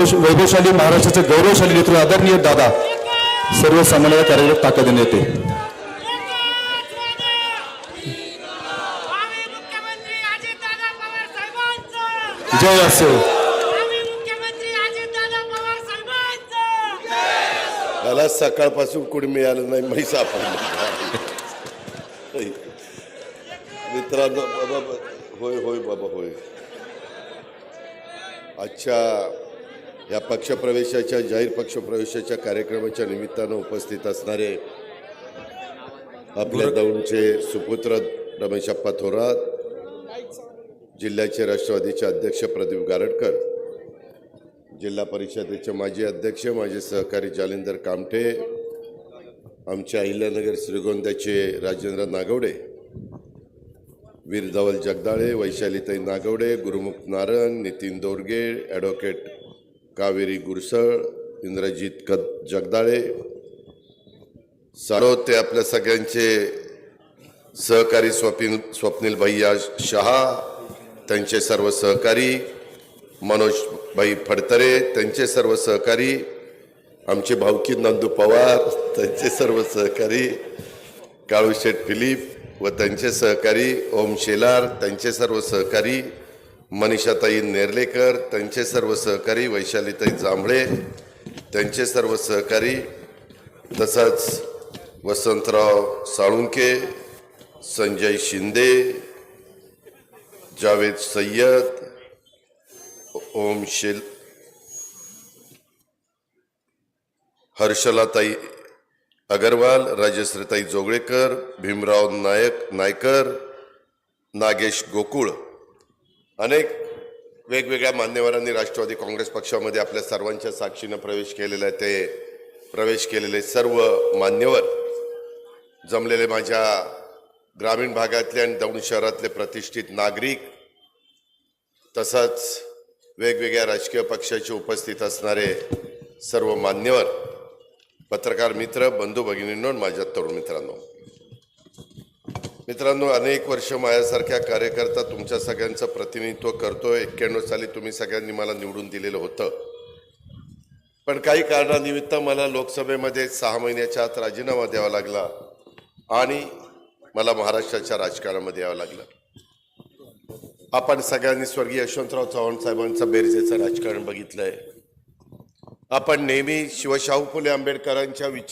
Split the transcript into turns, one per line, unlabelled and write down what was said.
वैभवशाली महाराष्ट्राचे गौरवशाली नेतृत्व आदरणीय दादा सर्वसामान्य कार्यरत ताकदीने येते.
भावी मुख्यमंत्री अजितदादा पवार साहेबांचं.
जय असो.
भावी मुख्यमंत्री अजितदादा पवार साहेबांचं.
मला सकाळपासून कोणी मिळालं नाही मी सापडलं. मित्रांनो बाबा होय होय बाबा होय. आजच्या या पक्षप्रवेशाच्या जाहीर पक्षप्रवेशाच्या कार्यक्रमाच्या निमित्तानं उपस्थित असणारे आपल्या दौंडचे सुपुत्र रमेशप्पा थोरात जिल्ह्याचे राष्ट्रवादीचे अध्यक्ष प्रदीप गारटकर जिल्हा परिषदेचे माजी अध्यक्ष माझे सहकारी जालिंदर कामठे आमचे अहिल्यानगर श्रीगोंद्याचे राजेंद्र नागवडे वीर धवल जगदाळे वैशालीताई नागवडे गुरुमुख नारंग नितीन दोरगे ॲडव्होकेट कावेरी गुरसळ इंद्रजित क जगदाळे. सारो ते आपल्या सगळ्यांचे सहकारी स्वपिन स्वप्नील भैया शहा त्यांचे सर्व सहकारी. मनोज भाई फडतरे त्यांचे सर्व सहकारी. आमचे भाऊकी नंदू पवार त्यांचे सर्व सहकारी. काळूशेठ फिलिप व त्यांचे सहकारी. ओम शेलार त्यांचे सर्व सहकारी. मनीषाताई नेर्लेकर त्यांचे सर्व सहकारी वैशालीताई जांभळे त्यांचे सर्व सहकारी तसंच वसंतराव साळुंके संजय शिंदे जावेद सय्यद ओम शेल हर्षलाताई अगरवाल राजश्रीताई जोगळेकर भीमराव नायक नायकर नागेश गोकुळ. अनेक वेगवेगळ्या मान्यवरांनी राष्ट्रवादी काँग्रेस पक्षामध्ये आपल्या सर्वांच्या साक्षीनं प्रवेश केलेला आहे. ते प्रवेश केलेले सर्व मान्यवर जमलेले माझ्या ग्रामीण भागातले आणि दौंड शहरातले प्रतिष्ठित नागरिक तसंच वेगवेगळ्या राजकीय पक्षाचे उपस्थित असणारे सर्व मान्यवर पत्रकार मित्र बंधू भगिनींनो माझ्या तरुण मित्रांनो. मित्रांनो अनेक वर्ष माझ्यासारख्या कार्यकर्ता तुमच्या सगळ्यांचं प्रतिनिधित्व करतोय. एक्क्याण्णव साली तुम्ही सगळ्यांनी मला निवडून दिलेलं होतं. पण काही कारणानिमित्त मला लोकसभेमध्ये सहा महिन्याच्या आत राजीनामा द्यावा लागला आणि मला महाराष्ट्राच्या राजकारणामध्ये यावं लागलं. आपण सगळ्यांनी स्वर्गीय यशवंतराव चव्हाण साहेबांचं बेरजेचं राजकारण बघितलंय. आपण नेहमी शिवशाहू फुले आंबेडकरांच्या विचार